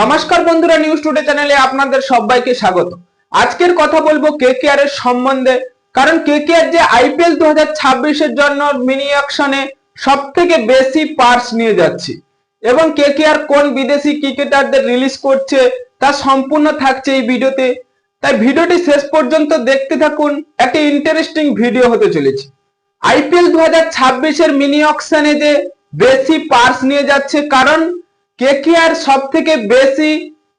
নমস্কার বন্ধুরা news today চ্যানেলে আপনাদের সবাইকে স্বাগত। আজকের কথা বলব কে কে আর এর সম্বন্ধে, কারণ কে কে আর যে আইপিএল দু হাজার ছাব্বিশের জন্য মিনি অকশনে সব থেকে বেশি পার্স নিয়ে যাচ্ছে, এবং কে কে আর কোন বিদেশি ক্রিকেটারদের রিলিজ করছে, তা সম্পূর্ণ থাকছে এই ভিডিওতে। তাই ভিডিওটি শেষ পর্যন্ত দেখতে থাকুন, একটি ইন্টারেস্টিং ভিডিও হতে চলেছে। আইপিএল দু হাজার ছাব্বিশের মিনি অকশনে যে বেশি পার্স নিয়ে যাচ্ছে, কারণ কেকেআর সব থেকে বেশি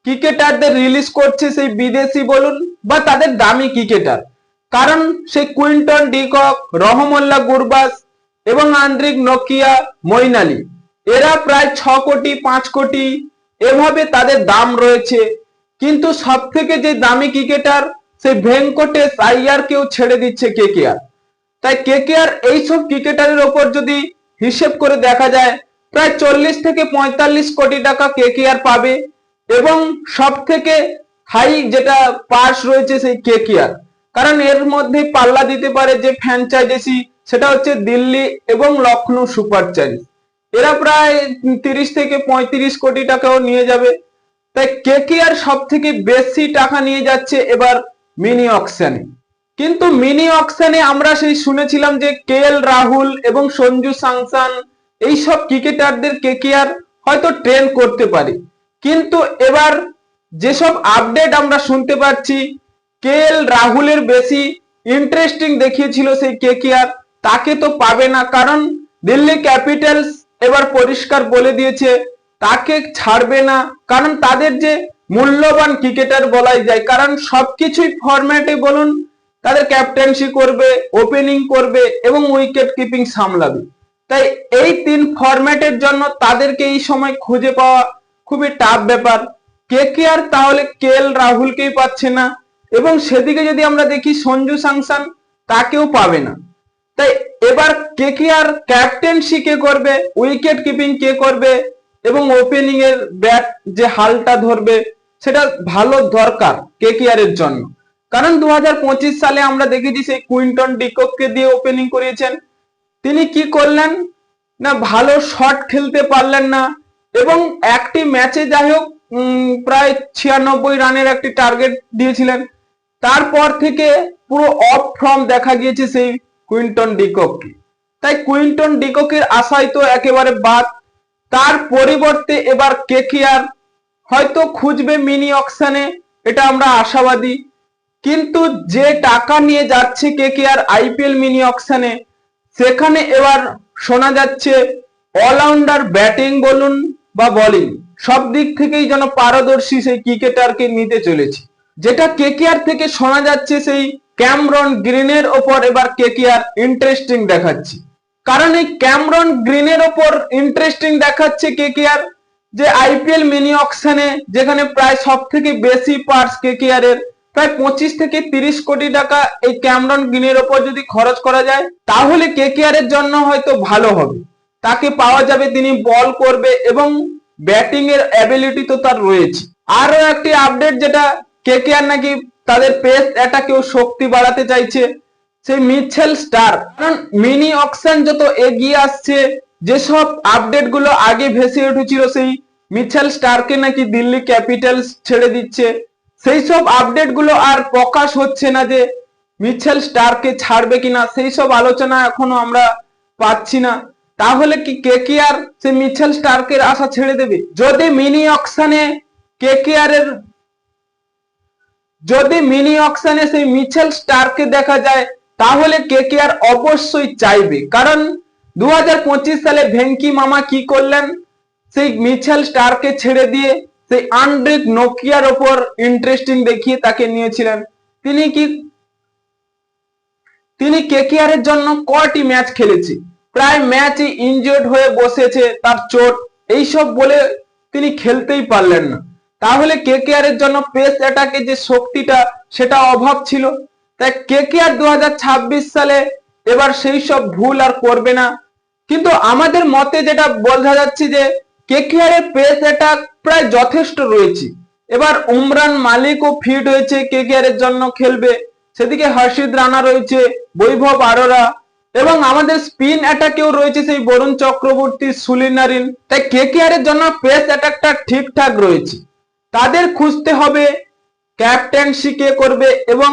ক্রিকেটারদের রিলিজ করছে সেই বিদেশি বলুন বা তাদের দামি ক্রিকেটার? কারণ সেই কুইন্টন ডিকক রহমল্লা গুরবাস এবং আন্দ্রিক নোকিয়া মইনালি এরা প্রায় ছ কোটি, পাঁচ কোটি এভাবে তাদের দাম রয়েছে। কিন্তু সব থেকে যে দামি ক্রিকেটার সেই ভেঙ্কটেশ আইয়ার কেও ছেড়ে দিচ্ছে কেকেআর তাই কেকেআর এইসব ক্রিকেটারের ওপর যদি হিসেব করে দেখা যায় প্রায় চল্লিশ থেকে পঁয়তাল্লিশ কোটি টাকা কেকেআর পাবে এবং সব থেকে হাই যেটা পাস রয়েছে সেই কেকেআর কারণ এর মধ্যে পাল্লা দিতে পারে যে ফ্র্যাঞ্চাইজি সেটা হচ্ছে দিল্লি এবং লখনৌ সুপার চার্জ এরা প্রায় তিরিশ থেকে পঁয়ত্রিশ কোটি টাকাও নিয়ে যাবে। তাই কেকেআর সব থেকে বেশি টাকা নিয়ে যাচ্ছে এবার মিনি অকশনে কিন্তু মিনি অকশনে আমরা সেই শুনেছিলাম যে কে এল রাহুল এবং সঞ্জু সাংসান এইসব ক্রিকেটারদের কেকেআর হয়তো ট্রেন করতে পারে। কিন্তু এবার যেসব আপডেট আমরা শুনতে পাচ্ছি কে এল রাহুলের বেশি ইন্টারেস্টিং দেখিয়েছিল সেই কেকেআর তাকে তো পাবে না। কারণ দিল্লি ক্যাপিটালস এবার পরিষ্কার বলে দিয়েছে, তাকে ছাড়বে না। কারণ তাদের যে মূল্যবান ক্রিকেটার বলাই যায়, কারণ সবকিছুই ফরম্যাটে বলুন, তাদের ক্যাপ্টেন্সি করবে ওপেনিং করবে এবং উইকেট কিপিং সামলাবে। তাই এই তিন ফরম্যাটের জন্য তাদেরকে এই সময় খুঁজে পাওয়া খুবই টাফ ব্যাপার। কে কে আর তাহলে কে এল রাহুলকেই পাচ্ছে না? এবং সেদিকে যদি আমরা দেখি, সঞ্জু সাংসান তাকেও পাবে না। তাই এবার কে কে আর ক্যাপ্টেন্সি কে করবে উইকেট কিপিং কে করবে, এবং ওপেনিং এর ব্যাট যে হালটা ধরবে, সেটা ভালো দরকার কে কে আর এর জন্য। কারণ দু হাজার পঁচিশ সালে আমরা দেখেছি সেই কুইন্টন ডিককে দিয়ে ওপেনিং করিয়েছেন। তিনি কি করলেন? না, ভালো শট খেলতে পারলেন না এবং একটি ম্যাচে যাই হোক প্রায় ছিয়ানব্বই রানের একটি টার্গেট দিয়েছিলেন। তারপর থেকে পুরো অফ ফর্ম দেখা গিয়েছে সেই কুইন্টন ডিকককে। তাই কুইন্টন ডিককের আশায় তো একেবারে বাদ। তার পরিবর্তে এবার কেকিয়ার হয়তো খুঁজবে মিনি অকশনে এটা আমরা আশাবাদী। কিন্তু যে টাকা নিয়ে যাচ্ছে কেকেআর আইপিএল মিনি অকশনে সেখানে এবার শোনা যাচ্ছে অলরাউন্ডার ব্যাটিং বলুন বা বলিং সব দিক থেকেই যেন পারদর্শী সেই ক্রিকেটারকে নিতে চলেছে। যেটা কেকেআর থেকে শোনা যাচ্ছে সেই ক্যামরন গ্রিনের ওপর এবার কেকেআর ইন্টারেস্টিং দেখাচ্ছে। কারণ এই ক্যামরন গ্রিনের ওপর ইন্টারেস্টিং দেখাচ্ছে কেকেআর যে আইপিএল মিনি অকশনে যেখানে প্রায় সব থেকে বেশি পার্স কেকেআর এর প্রায় পঁচিশ থেকে তিরিশ কোটি টাকা এই ক্যামরন গ্রিনের ওপর যদি খরচ করা যায়, তাহলে কেকেআর এর জন্য হয়তো ভালো হবে। তাকে পাওয়া যাবে, তিনি বল করবে এবং ব্যাটিং এর অ্যাবিলিটি তো তার রয়েছে। আরও একটি আপডেট যেটা কেকেআর নাকি তাদের পেস অ্যাটাকেও শক্তি বাড়াতে চাইছে, সেই মিচেল স্টার কারণ মিনি অকশন যত এগিয়ে আসছে, যেসব আপডেটগুলো আগে ভেসে উঠেছিল, সেই মিচেল স্টারকে নাকি দিল্লি ক্যাপিটালস ছেড়ে দিচ্ছে। সেই সব আপডেটগুলো আর প্রকাশ হচ্ছে না যে মিচেল স্টারকে ছাড়বে কিনা, সেই সব আলোচনা এখনও আমরা পাচ্ছি না। তাহলে কি কেকেআর সে মিচেল স্টার্কের আশা ছেড়ে দেবে? যদি মিনি অকশনে কেকেআর এর যদি মিনি অকশনে সেই মিচেল স্টারকে দেখা যায়, তাহলে কেকেআর অবশ্যই চাইবে। কারণ দু হাজার পঁচিশ সালে ভেঙ্কি মামা কি করলেন? সেই মিচেল স্টারকে ছেড়ে দিয়ে সেই আন্ড্রিক নোকিয়ার ওপর ইন্টারেস্টিং দেখিয়ে তাকে নিয়েছিলেন। তিনি কি? তিনি কেকেআর এর জন্য কটি ম্যাচ খেলেছে? প্রায় ম্যাচে ইনজিওর্ড হয়ে বসেছে তার চোট। এইসব বলে তিনি খেলতেই পারলেন না। তাহলে কেকেআর এর জন্য পেস অ্যাটাকে যে শক্তিটা, সেটা অভাব ছিল। তাই কেকেআর দু সালে এবার সেই সব ভুল আর করবে না। কিন্তু আমাদের মতে যেটা বোঝা যাচ্ছে যে কেকেআর এর পেস অ্যাটাক প্রায় যথেষ্ট রয়েছে। এবার উমরান মালিকও ফিট হয়েছে কেকেআর এর জন্য খেলবে। সেদিকে হর্ষিদ রানা রয়েছে, বৈভব আরোরা এবং আমাদের স্পিন অ্যাটাকেও রয়েছে সেই বরুণ চক্রবর্তী সুলিনারিন তাই কেকেআর এর জন্য পেস অ্যাটাকটা ঠিকঠাক রয়েছে। তাদের খুঁজতে হবে ক্যাপ্টেন্সি কে করবে এবং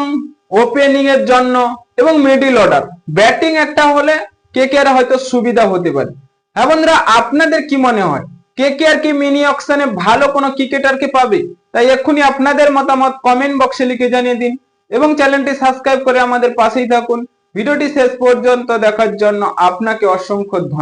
ওপেনিং এর জন্য এবং মিডিল অর্ডার ব্যাটিং একটা হলে কে কে হয়তো সুবিধা হতে পারে। হ্যাঁ বন্ধুরা, আপনাদের কি মনে হয়? কে কে আর কি মিনি অকশনে ভালো কোনো ক্রিকেটারকে পাবে, তাই এক্ষুনি আপনাদের মতামত কমেন্ট বক্সে লিখে জানিয়ে দিন এবং চ্যানেলটি সাবস্ক্রাইব করে আমাদের পাশেই থাকুন। ভিডিওটি শেষ পর্যন্ত দেখার জন্য আপনাকে অসংখ্য